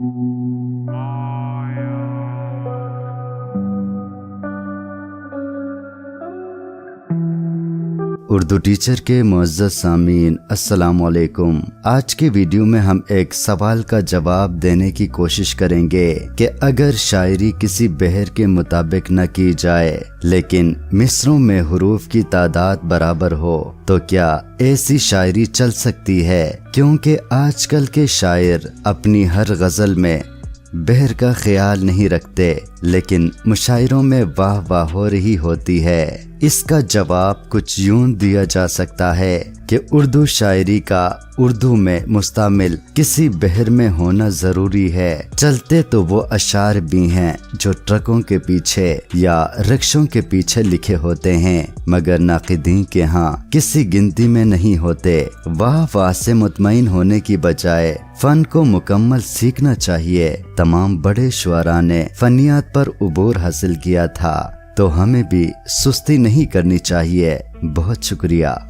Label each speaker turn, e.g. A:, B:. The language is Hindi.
A: Mm-hmm. उर्दू टीचर के मुआज़ सामीन असलकुम आज के वीडियो में हम एक सवाल का जवाब देने की कोशिश करेंगे कि अगर शायरी किसी बहर के मुताबिक न की जाए, लेकिन मिसरों में हरूफ की तादाद बराबर हो तो क्या ऐसी शायरी चल सकती है? क्योंकि आजकल के शायर अपनी हर गज़ल में बहर का ख्याल नहीं रखते, लेकिन मुशायरों में वाह वाह हो रही होती है। इसका जवाब कुछ यूँ दिया जा सकता है कि उर्दू शायरी का उर्दू में मुस्तमिल किसी बहर में होना ज़रूरी है। चलते तो वो अशार भी हैं जो ट्रकों के पीछे या रिक्शों के पीछे लिखे होते हैं, मगर नाकदी के यहाँ किसी गिनती में नहीं होते। वाह वाह से मुतमिन होने की बजाय फन को मुकम्मल सीखना चाहिए। तमाम बड़े शुरा ने फनियात पर उबूर हासिल किया था। तो हमें भी सुस्ती नहीं करनी चाहिए। बहुत शुक्रिया।